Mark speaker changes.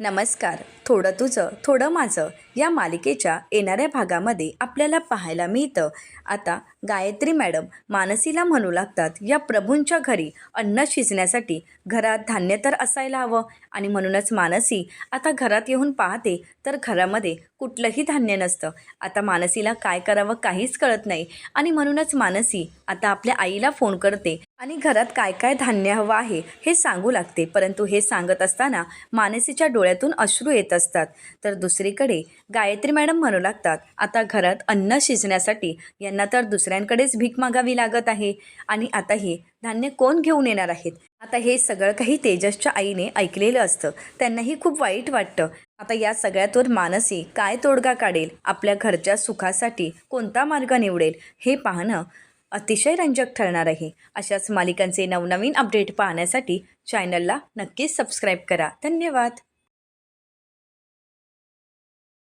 Speaker 1: नमस्कार. थोडं तुझं थोडं माझं या मालिकेच्या येणाऱ्या भागामध्ये आपल्याला पाहायला मिळतं. आता गायत्री मॅडम मानसीला म्हणू लागतात या प्रभूंच्या घरी अन्न शिजण्यासाठी घरात धान्य तर असायला हवं. आणि म्हणूनच मानसी आता घरात येऊन पाहते तर घरामध्ये कुठलंही धान्य नसतं. आता मानसीला काय करावं काहीच कळत नाही. आणि म्हणूनच मानसी आता आपल्या आईला फोन करते आणि घरात काय काय धान्य हवं आहे हे सांगू लागते. परंतु हे सांगत असताना मानसीच्या डोळ्यातून अश्रू येत असतात. तर दुसरीकडे गायत्री मॅडम म्हणू लागतात आता घरात अन्न शिजण्यासाठी यांना तर दुसऱ्यांकडेच भीक मागावी लागत आहे. आणि आता हे धान्य कोण घेऊन येणार आहेत? आता हे सगळं काही तेजसच्या आईने ऐकलेलं असतं. त्यांनाही खूप वाईट वाटतं. आता या सगळ्यातून मानसी काय तोडगा काढेल? आपल्या घरच्या सुखासाठी कोणता मार्ग निवडेल? हे पाहणं अतिशय रंजक ठरणार आहे. अशाच मालिकांचे नवनवीन अपडेट पाहण्यासाठी चॅनलला नक्कीच सबस्क्राईब करा. धन्यवाद.